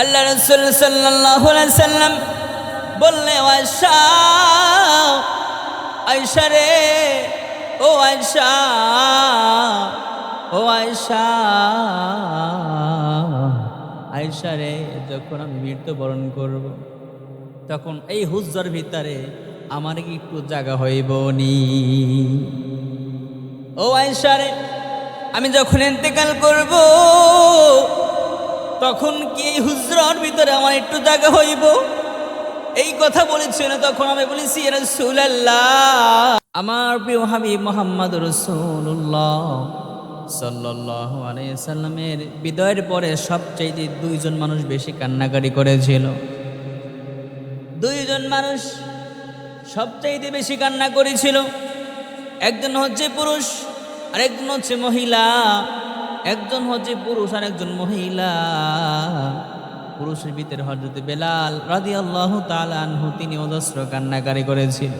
আল্লাহ রসুল সাল্লাম বললে আয়সা রে, ও আয়সা ও আয়সা আয়সা রে, যখন আমি মৃত্যুবরণ করব, তখন এই হুজ্জর ভিতরে আমার কি একটু জায়গা হইব নি? ও আয়সা রে, আমি যখন ইন্তেকাল করব তখন কি এই হুজরার ভিতরে আমার একটু জায়গা হইব? এই কথা বলেছিল তখন আমি বলেছি আমার প্রিয় হাবিব মোহাম্মদ রসুল্লাহ সাল্লাহ সাল্লামের বিদয়ের পরে সবচাইতে দুইজন মানুষ বেশি কান্নাকারি করেছিল। দুইজন মানুষ সবচাইতে বেশি কান্না করেছিল। একজন হচ্ছে পুরুষ আর একজন হচ্ছে মহিলা। একজন হচ্ছে পুরুষ আর একজন মহিলা। পুরুষের ভিতরে হজরত বেলাল রাদি আল্লাহ তালানহু তিনি অজস্র কান্নাকারি করেছিল।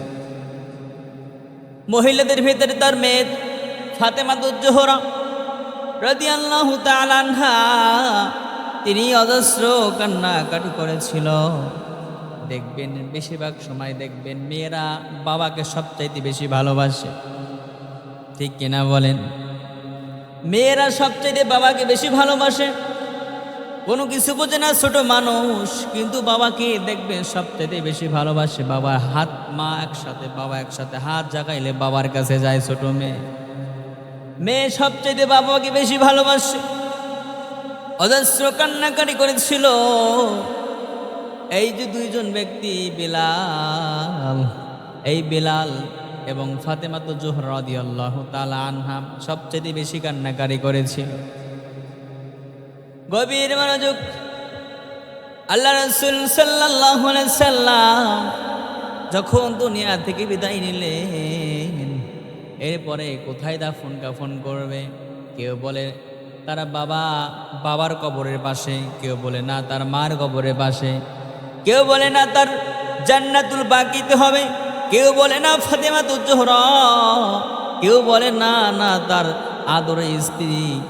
মহিলাদের ভিতরে তার মেয়ে ফাতেমা দুজ্জোহরা রাদি আল্লাহ তালানহা তিনি অজস্র কান্নাকাটি করেছিল। দেখবেন বেশিরভাগ সময় দেখবেন মেয়েরা বাবাকে সবচাইতে বেশি ভালোবাসে। ঠিক কিনা বলেন? মেয়েরা সবচাইতে বাবাকে বেশি ভালোবাসে। কোনো কিছু বোঝে না ছোট মানুষ, কিন্তু বাবাকে দেখবেন সবচাইতে বেশি ভালোবাসে বাবার হাত মা একসাথে, বাবা একসাথে, হাত জাগাইলে বাবার কাছে যায় ছোট মেয়ে। মেয়ে সবচাইতে বাবাকে বেশি ভালোবাসে। অজস্র কান্নাকারি করেছিল। এই যে দুইজন ব্যক্তি বিলাল, এই বিলাল এবং ফাতেমাত জোহর আল্লাহ তালা আনহাম সবচেয়ে বেশি কান্নাকারি করেছিল গভীর মনোযোগ আল্লাহ রসুল সাল্লাহ সাল্লাম যখন দুনিয়া থেকে বিদায় নিলেন, এরপরে কোথায় দাফন কাফন করবে? কেউ বলে, তারা বাবা বাবার কবরের পাশে। কেউ বলে, না, তার মার কবরের পাশে। কেউ বলে, না, তার জান্নাতুল বাকিতে হবে। কেউ বলে, না ফাতেমা তুজোহরা কেউ বলে, না না, তার আদরের স্ত্রী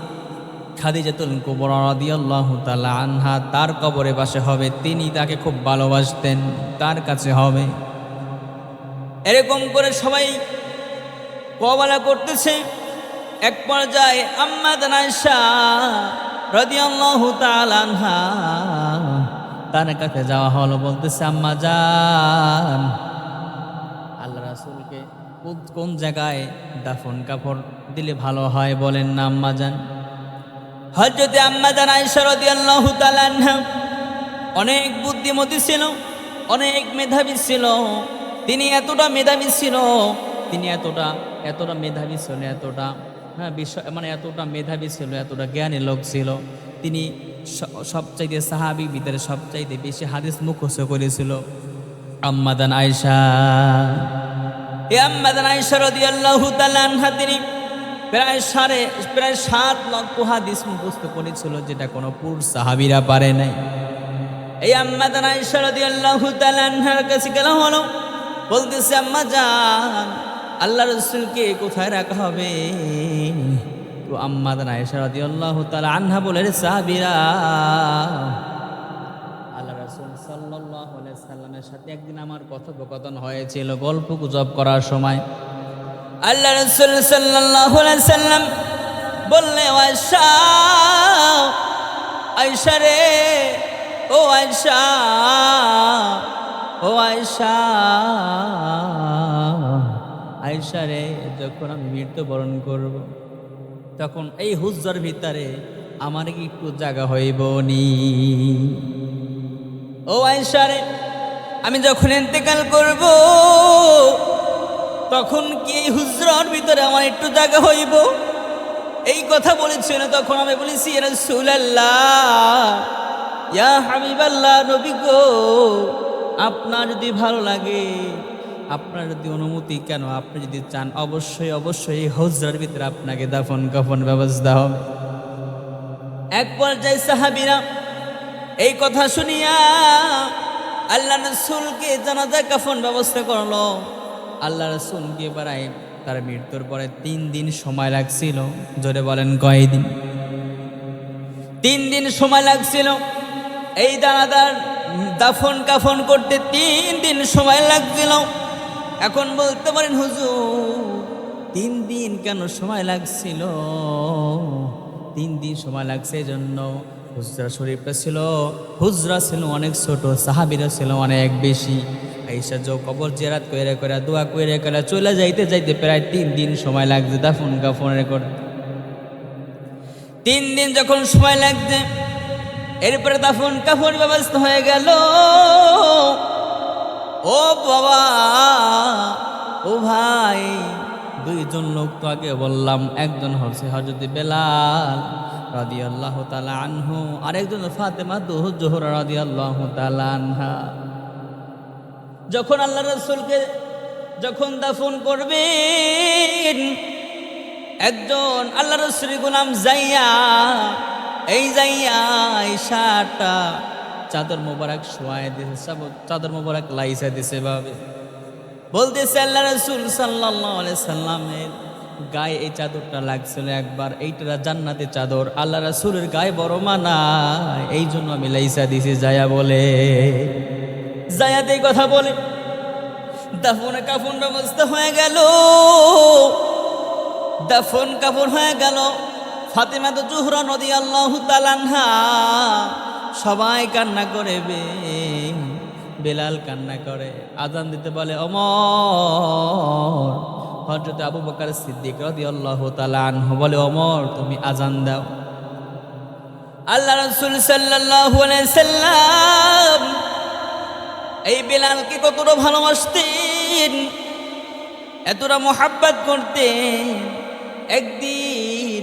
খাদিজাতুল কুবরা রাদিয়াল্লাহু তাআলা আনহা, তার কবরে পাশে হবে, তিনি তাকে খুব ভালোবাসতেন, তার কাছে হবে। এরকম করে সবাই কবালা করতেছে। এক পর্যায়ে আম্মা দানাইশা রাদিয়াল্লাহু তাআলা আনহা তার কাছে যাওয়া হলো, বলতেছে, আম্মা রাসূলকে কোন- জায়গায় দাফন কাপড় দিলে ভালো হয় বলেন না আম্মা যান হজরতে তাআলা আনহা, অনেক বুদ্ধিমতী ছিল, অনেক মেধাবী ছিল, তিনি এতটা মেধাবী ছিল, তিনি এতটা এতটা মেধাবী ছিল, এতটা হ্যাঁ বিশ্ব মানে এতটা মেধাবী ছিল, এতটা জ্ঞানী লোক ছিল, তিনি সবচাইতে সাহাবিক ভিতরে সবচাইতে বেশি হাদিস মুখস্থ করেছিল আম্মাদান আয়সা তিনি প্রায় সাড়ে, প্রায় সাত লক্ষ হাদিস মুখস্থ করেছিল যেটা কোনো পুর সাহাবিরা পারে নাই। এই আম্মাদান আয়সা রাদিয়াল্লাহু তাআলা আনহার কাছে গেলা, হলো, বলতেছে, আম্মা জান আল্লাহ রসুলকে কোথায় রাখা হবে? তো আম্মাদান আয়সা রাদিয়াল্লাহু তাআলা আনহা বলে, রে সাহাবিরা সাল্লামের সাথে একদিন আমার কথোপকথন হয়েছিল, গল্প গুজব করার সময়। আল্লাহ রসুল সাল্লাল্লাহু সাল্লাম বললে আয়সা রে, ও আয়সা ও আয়সা আয়সা রে, যখন আমি মৃত্যুবরণ করব, তখন এই হুজ্জর ভিতরে আমার কি একটু জায়গা হইব নি ও আয়সা রে আমি যখন ইন্তেকাল করব, তখন কি এই হুজরার ভিতরে আমার একটু জায়গা হইব? এই কথা বলেছিল তখন আমি বলেছি, ইয়া হাবিবাল্লাহ, নবী গো, আপনার যদি ভালো লাগে, আপনার যদি অনুমতি কেন, আপনি যদি চান, অবশ্যই অবশ্যই হজরার ভিতরে আপনাকে দাফন, কাফন ব্যবস্থা হবে। এক পর্যায়ে সাহাবিরা এই কথা শুনিয়া আল্লাহ রসুলকে জানাজা কাফন ব্যবস্থা করল। আল্লাহ রসুলকে বাড়ায়, তার মৃত্যুর পরে তিন দিন সময় লাগছিল, জোরে বলেন কয়দিন? তিন দিন সময় লাগছিল। এই দানাদার দাফন কাফন করতে তিন দিন সময় লাগছিল। এখন বলতে পারেন, হুজুর, তিন দিন কেন সময় লাগছিল? তিন দিন সময় লাগছে জন্য হুজরা শরীফটা ছিল, হুজরা ছিল অনেক ছোট, সাহাবিরা ছিল অনেক বেশি। এইসা যে কবর জেরাত কইরে করে দোয়া কইরে করে চলে যাইতে যাইতে প্রায় তিন দিন সময় লাগছে দাফন কাফনের করতে তিন দিন যখন সময় লাগছে, এরপরে দাফন কাফন ব্যবস্থা হয়ে গেল। ও বাবা, ও ভাই, দুইজন লোক তো আগে বললাম, একজন হচ্ছে হজরত বেলাল রাদি আল্লাহ তালা আনহু। আরেকজন ফাতেমা দুহ জোহরা রাদি আল্লাহ তালা আনহা। যখন আল্লাহ রসুলকে যখন দাফন করবেন, একজন আল্লাহ রসুল গুলাম যাইয়া, এই যাইয়া শার্টটা চাদর মোবারক শোয়াই দিছে, সব চাদর মোবারক লাইসা দিছে ভাবে বলতেছে আল্লাহ রসুল সাল্লাহ সাল্লামের গায়ে এই চাদরটা লাগছিল একবার এইটা জান্নাতের চাদর, আল্লাহ রসুলের গায়ে বড় মানা এই জন্য আমি লাইসা দিছি, যায়া বলে। এই কথা বলে। দাফনে কাফন ব্যবস্থা হয়ে গেল। দাফন কাপড় হয়ে গেল। ফাতেমা তো জুহরা নদী আল্লাহ তালানহা সবাই কান্না করে বে, বেলাল কান্না করে, আজান দিতে বলে, অমর হজরত আবু বকার সিদ্দিক রদি আল্লাহ তালানহ বলে অমর তুমি আজান দাও। আল্লাহ রসুল সাল্লাম এই বেলালকে কতটা ভালোবাসতেন, এতটা মোহাব্বত করতেন। একদিন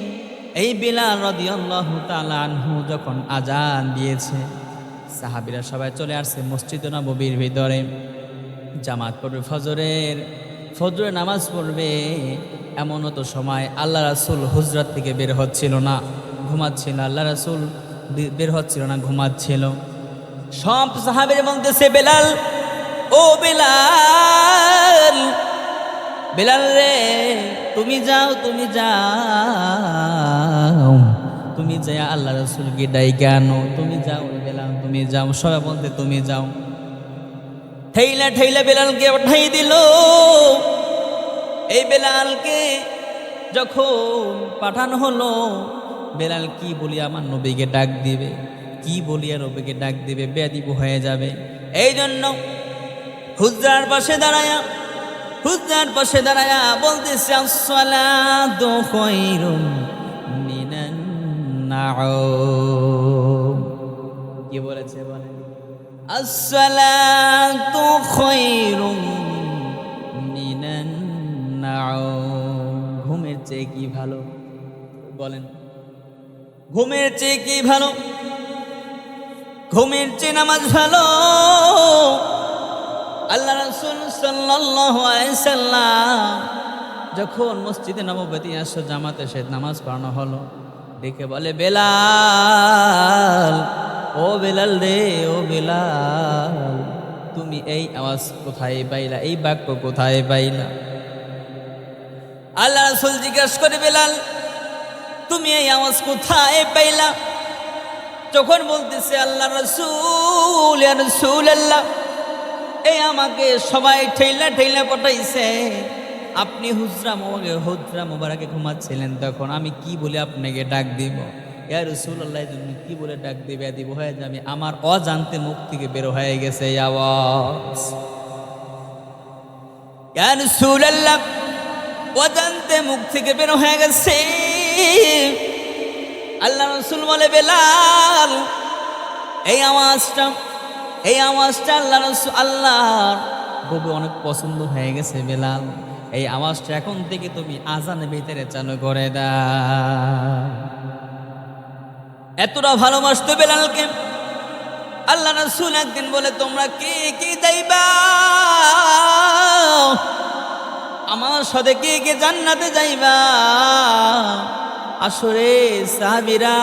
এই বিলাল রদিয়াল্লাহু তাআলা আনহু যখন আজান দিয়েছে, সাহাবিরা সবাই চলে আসছে মসজিদ নববীর ভিতরে। জামাত পড়বে ফজরের ফজরে নামাজ পড়বে, এমনও তো সময় আল্লাহ রাসূল হুজরাত থেকে বের হচ্ছিল না, ঘুমাচ্ছিল আল্লাহ রাসুল বের হচ্ছিল না, ঘুমাচ্ছিল। সব সাহাবের বলতেছে, বেলাল, ও বেলাল বেলাল রে, তুমি যাও তুমি যাও, তুমি যাই আল্লাহ রসুলকে ডাইকে আনো, তুমি যাও বেলাল, তুমি যাও। সবাই বলতে, তুমি যাও। ঠেইলা ঠেইলা বেলালকে উঠাই দিল। এই বেলালকে যখন পাঠানো হলো, বেলাল কি বলি আমার নবীকে ডাক দিবে? কি বলি আর নবীকে ডাক দিবে? বেয়াদিব হয়ে যাবে। এই জন্য হুজরার পাশে দাঁড়ায়া, হুজরার পাশে দাঁড়ায়া বলতেছে, আসসালাতু খায়রুম মিনান নাউম কি বলেছে বলেন? ঘুমের চেয়ে কি ভালো? বলেন। ঘুমের চেয়ে কি ভালো? ঘুমের চেয়ে নামাজ ভালো? আল্লাহ রাসূল সাল্লাম যখন মসজিদে নববতী আসো জামাতে সে নামাজ পড়ানো হলো ডেকে বলে, বেলাল, ও বেলাল রে, ও বেলাল, তুমি এই আওয়াজ কোথায় পাইলা? এই বাক্য কোথায় পাইলা? আল্লাহ রাসূল জিজ্ঞাসা করে, বেলাল, তুমি এই আওয়াজ কোথায় পাইলা? যখন বলতেছে, আল্লাহ রসুল রসুল আল্লাহ এই আমাকে সবাই ঠেইলা ঠেইলা পটাইছে আপনি হুজরা মোবাকে হুজরা মোবারকে ঘুমাচ্ছিলেন তখন, আমি কি বলে আপনাকে ডাক দিব? ইয়া রসুল আল্লাহ তুমি কি বলে ডাক দিবে? দিব, হয়ে যাবে আমার অজান্তে মুখ থেকে বের হয়ে গেছে আওয়াজ। ইয়া রসুল আল্লাহ অজান্তে মুখ থেকে বের হয়ে গেছে। আল্লাহ রসুল বলে, বেলাল, এই আওয়াজটা এই আওয়াজটা আল্লাহ রসুল আল্লাহর। খুবই অনেক পছন্দ হয়ে গেছে বেলাল। এই আওয়াজটা এখন থেকে তুমি আজানের ভিতরে চালু করে দা এতটা ভালোবাসতো বেলালকে আল্লাহ রসুল একদিন বলে, তোমরা কে কে যাইবা আমার সাথে কে কে জান্নাতে যাইবা? আসরে সাহাবিরা।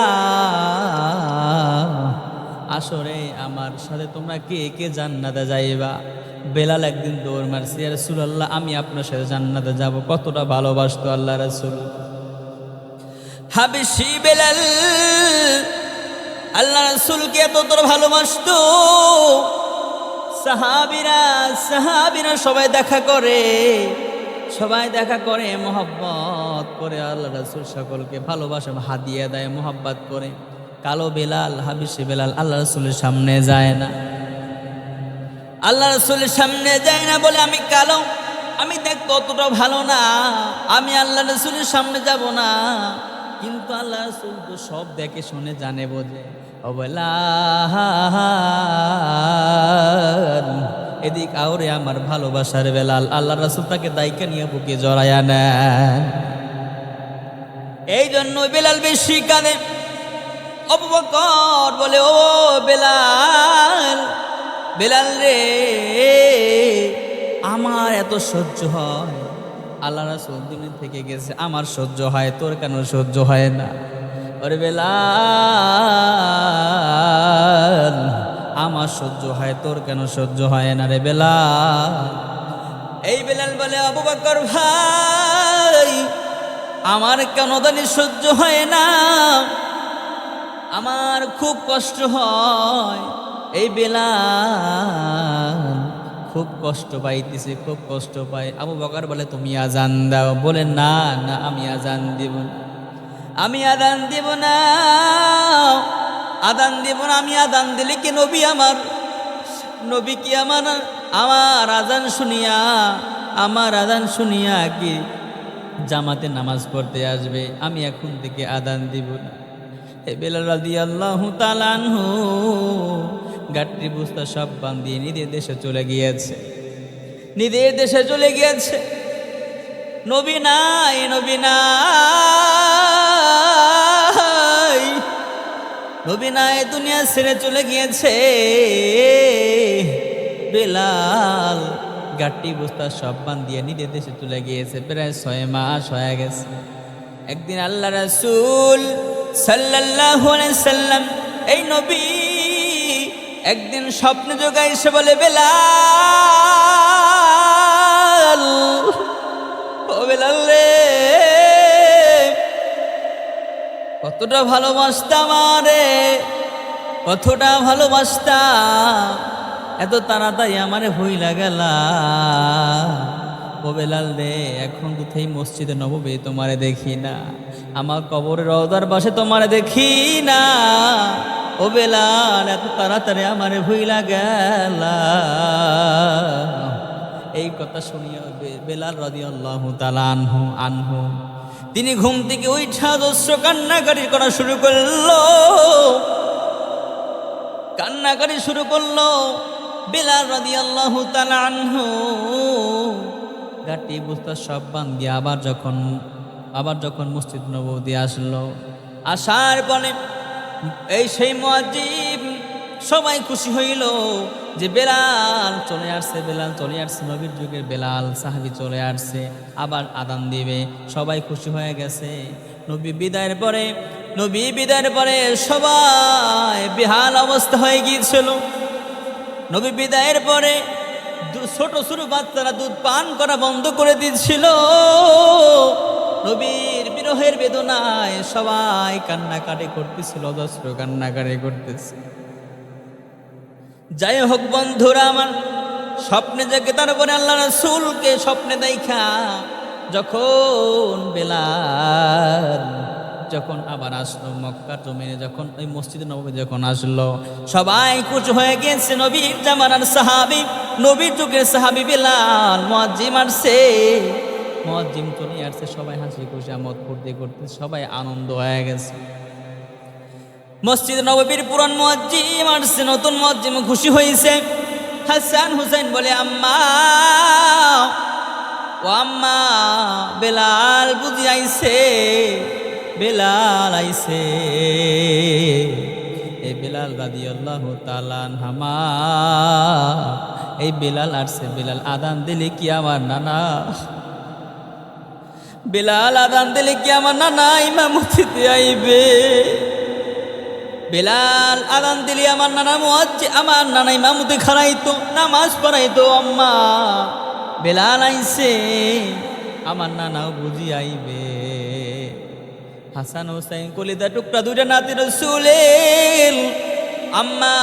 আসরে আমার সাথে তোমরা কে কে জান্নাতে যাইবা? বেলাল একদিন দৌড় মারছি আর রাসূলুল্লাহ, আমি আপনার সাথে জান্নাতে যাব। কতটা ভালোবাসতো আল্লাহ রাসূল। হাবিশি বেলাল, আল্লাহ রসুলকে এত তোর ভালোবাসতো? সাহাবিরা সাহাবিরা সবাই দেখা করে, সবাই দেখা করে, মোহাব্বত করে আল্লাহ রসুল সকলকে ভালোবাসা, হাদিয়া দেয়, মোহাব্বত করে। কালো বেলাল, হাবিসে বেলাল, আল্লাহ রসুলের সামনে যায় না। আল্লাহ রসুলের সামনে যায় না বলে আমি কালো, আমি দেখতে অতটা ভালো না, আমি আল্লাহ রসুলের সামনে যাব না। কিন্তু আল্লাহ রসুল তো সব দেখে শুনে জানে বোঝে। অবলা এদিক আওরে আমার ভালোবাসার বেলাল, আল্লাহ রসুল তাকে দায়িকা নিয়ে বুকে জড়াইয়া নেন। এই জন্য বেলাল বেশি কাঁদে। অবকর বলে, ও বেলাল বেলাল রে, আমার এত সহ্য হয়। আল্লাহ রাসুল থেকে গেছে, আমার সহ্য হয়, তোর কেন সহ্য হয় না? ওরে বেলাল, আমার সহ্য হয়, তোর কেন সহ্য হয় না রে বেলাল? এই বেলাল বলে আবু বকর ভাই, আমার কেন জানি সহ্য হয় না? আমার খুব কষ্ট হয়। এই বেলা খুব কষ্ট পাইতেছে, খুব কষ্ট পাই আবু বকার বলে, তুমি আজান দাও। বলে, না না, আমি আজান দিব আমি আদান দিব না। আদান দিব না। আমি আদান দিলে কি নবী আমার? নবী কি আমার? আমার আজান শুনিয়া, আমার আজান শুনিয়া কি জামাতে নামাজ পড়তে আসবে? আমি এখন থেকে আদান দিব না। এ বেলাল রাদি আল্লাহ তালানহু গাট্টি বুস্তা সব বান্ধিয়ে নিজের দেশে চলে গিয়েছে। নিজের দেশে চলে গিয়েছে। নবী নাই নবী নাই। নবী নাই, দুনিয়া ছেড়ে চলে গিয়েছে। বেলাল গাট্টি বস্তা সব বান্ধিয়ে নিজের দেশে চলে গিয়েছে। প্রায় ছয় মাস হয়ে গেছে। একদিন আল্লাহ রাসূল সাল্লাল্লাহু সাল্লাম, এই নবী একদিন স্বপ্নে যোগাই এসে বলে, বেলাল, ও বেলাল রে, কতটা ভালোবাসতাম আমারে, কতটা ভালোবাসতাম, এত তাড়াতাড়ি আমারে হইলা গেলা। ও বেলাল রে, এখন কোথায় মসজিদে নববে তোমারে দেখি না? আমার কবরের রওদার পাশে তোমারে দেখি না। ও বেলাল, এত তাড়াতাড়ি আমারে ভুইলা গেলা। এই কথা শুনিয়া বেলাল রদি আল্লাহ আনহু আনহু। তিনি ঘুম থেকে উঠা দস্য কান্নাকারি করা শুরু করল। কান্নাকারি শুরু করল বেলাল রাদি আল্লাহ আনহু। গাটি বুস্তা সব বান্ধি আবার যখন আবার যখন মসজিদ নবী আসলো, আসার পরে এই সেই মুয়াজ্জিম সবাই খুশি হইল যে বেলাল চলে আসছে, বেলাল চলে আসছে, নবীর যুগের বেলাল সাহাবি চলে আসছে, আবার আদান দিবে, সবাই খুশি হয়ে গেছে। নবী বিদায়ের পরে, নবী বিদায়ের পরে সবাই বেহাল অবস্থা হয়ে গিয়েছিল। নবী বিদায়ের পরে ছোট ছোট বাচ্চারা দুধ পান করা বন্ধ করে দিচ্ছিল। নবীর বিরহের বেদনায় সবাই কান্নাকাটি করতেছিল, অজস্র কান্নাকাটি করতেছে। যাই হোক বন্ধুরা, আমার স্বপ্নে জেগে তারপরে আল্লাহ রসুলকে স্বপ্নে দেখা, যখন বেলাল যখন আবার আসলো মক্কা জমিনে যখন ওই মসজিদে নবী যখন আসলো, সবাই কুচু হয়ে গেছে, নবীর জামানার সাহাবি, নবীর যুগের সাহাবি বেলাল মজ্জিম আসছে। মজ্জিম চলে আসছে, সবাই হাসি খুশি, আমদ ফুর্তি করতে সবাই আনন্দ হয়ে গেছে। মসজিদ নববীর পুরান মজ্জিম আসছে, নতুন মজ্জিম খুশি হয়েছে। হাসান হুসেন বলে, আম্মা, ও আম্মা, বেলাল বুঝি আইছে। বেলাল আইছে। এই বেলাল রাদি আল্লাহ তালান হামা এই বেলাল আসছে। বেলাল আদান দিলে কি আমার নানা? বেলাল আদান দিলে কি আমার নানা ইমামতিতে আইবে? বেলাল আদান দিলি আমার নানা মুয়াজ্জি, আমার নানা ইমামতি খারাইতো, নামাজ পড়াইতো, আম্মা। বেলাল আইছে, আমার নানাও বুঝি আইবে। হাসান হোসাইন কলিদা টুকরা দুইটা নাতি রসুলের। আম্মা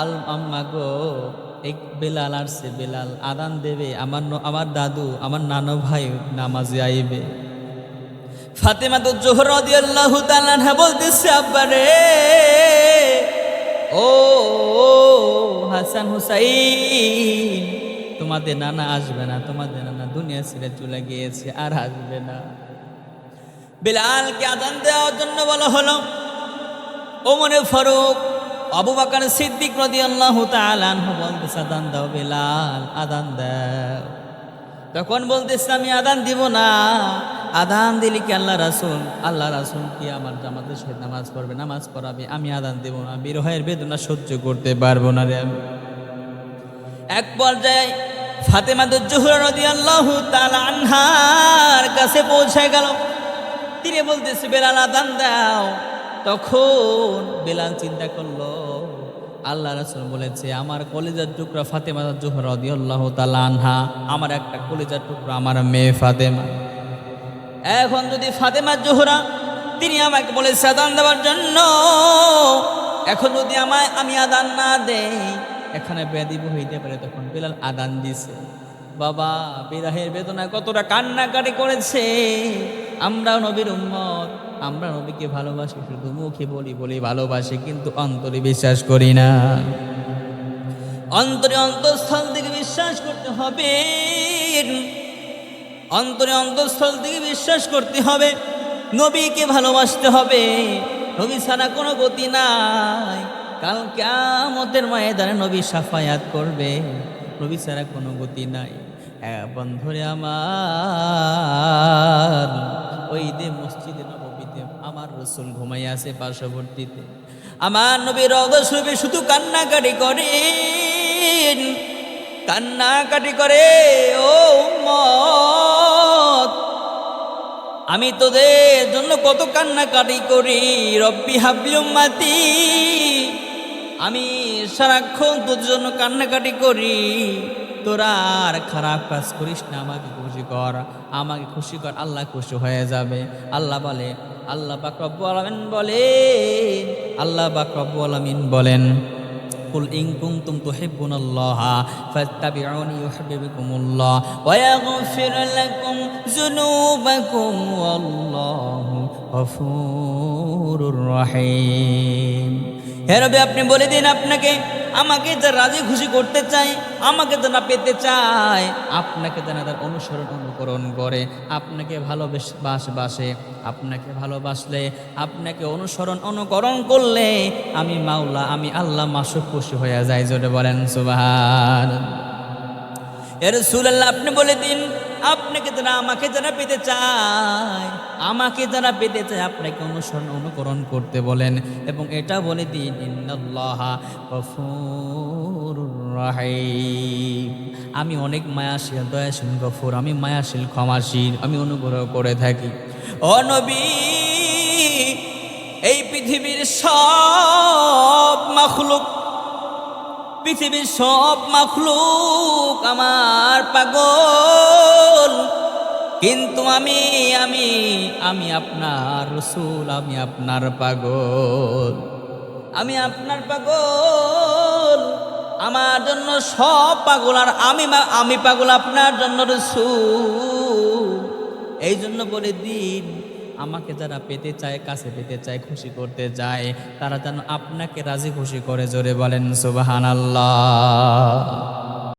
আল আম্মা গো এক বেলাল আসছে বেলাল আদান দেবে আমার আমার দাদু আমার নানো ভাই নামাজে আইবে। ফাতেমা তো জোহর আল্লাহ হ্যাঁ বলতেছে আব্বা রে ও ও, হাসান হুসাইন তোমাদের নানা আসবে না তোমাদের নানা দুনিয়া ছেড়ে চলে গিয়েছে আর আসবে না। বেলালকে আদান দেওয়ার জন্য বলা হলো। ওমরে ফারুক, আবু বাকার সিদ্দিক রদি আল্লাহ তালানহ বলতেছে, আদান দাও বেলাল, আদান দাও। তখন বলতেছে, আমি আদান দিব না। আদান দিলে কি আল্লাহ রাসুল? আল্লাহ রাসুল কি আমার জামাতের সহিত নামাজ পড়বে? নামাজ পড়াবে? আমি আদান দেব না। বিরহের বেদনা সহ্য করতে পারব না রে আমি। এক পর্যায়ে ফাতেমা জোহরা নদী আল্লাহ আনহার কাছে পৌঁছে গেল। তিনি বলতেছে, বেলাল আদান দাও। তখন বেলাল চিন্তা করল, আল্লাহ রাসুল বলেছে, আমার কলেজার টুকরা ফাতেমা জোহরা রদি আল্লাহ আনহা, আমার একটা কলেজার টুকরা আমার মেয়ে ফাতেমা। এখন যদি ফাতেমা জোহরা, তিনি আমাকে বলেছে, আদান দেওয়ার জন্য। এখন যদি আমায়, আমি আদান না দেই, এখানে ব্যাধিব হইতে পারে, তখন বিলাল আদান দিছে। বাবা, বিরাহের বেদনা কতটা কান্নাকাটি করেছে। আমরা নবীর উম্মত। আমরা নবীকে ভালোবাসি, শুধু মুখে বলি বলি ভালোবাসি, কিন্তু অন্তরে বিশ্বাস করি না। অন্তরে অন্তঃস্থল থেকে বিশ্বাস করতে হবে। অন্তরে অন্তঃস্থল থেকে বিশ্বাস করতে হবে। নবীকে ভালোবাসতে হবে। নবী ছাড়া কোনো গতি নাই। কাল কেমতের ময়দানে নবী সাফায়াত করবে। নবী ছাড়া কোনো গতি নাই। বন্ধুরে আমার, ওই দে মসজিদে নবীতে আমার রসুল ঘুমাই আছে পার্শ্ববর্তীতে। আমার নবীর অগস্রবে শুধু কান্নাকাটি করেন, কান্নাকাটি করে, ও উম্মত, আমি তোদের জন্য কত কান্নাকাটি করি, রব্বি হাবলুম মাতি আমি সারাক্ষণ তোদের জন্য কান্নাকাটি করি। তোরা আর খারাপ কাজ করিস না আমাকে খুশি কর আমাকে খুশি কর আল্লাহ খুশি হয়ে যাবে আল্লাহ বলে আল্লাহ পাক রব্বুল আলামিন বলেন আল্লাহ পাক রব্বুল আলামিন বলেন قل إن كنتم تحبون الله فاتبعوني يحببكم الله ويغفر لكم ذنوبكم والله غفور رحيم হে রবি, আপনি বলে দিন আপনাকে, আমাকে যা রাজি খুশি করতে চায়, আমাকে যারা পেতে চায়, আপনাকে যেন তার অনুসরণ অনুকরণ করে, আপনাকে ভালোবেস, বাসে আপনাকে ভালোবাসলে, আপনাকে অনুসরণ অনুকরণ করলে, আমি মাওলা, আমি আল্লাহ মাসুক খুশি হয়ে যাই, জোরে বলেন সুবাহান। এর সুলাল্লাহ আপনি বলে দিন আপনাকে যারা আমাকে যারা পেতে চায়। আমাকে যারা পেতে চায়। আপনাকে অনুসরণ অনুকরণ করতে বলেন এবং এটা বলে দিন আমি অনেক মায়াশীল, দয়াশীল, গফুর। আমি মায়াশীল, ক্ষমাশীল। আমি অনুগ্রহ করে থাকি। ও নবী, এই পৃথিবীর সব মাখলুক পৃথিবীর সব মাখলুক আমার পাগল। কিন্তু আমি আমি আমি আপনার রসুল, আমি আপনার পাগল। আমি আপনার পাগল। আমার জন্য সব পাগল আর আমি আমি পাগল আপনার জন্য রসুল। এই জন্য বলে দিন আমাকে যারা পেতে চায়, কাছে পেতে চায়, খুশি করতে চায় তারা যেন আপনাকে রাজি খুশি করে, জোরে বলেন সুবাহান আল্লাহ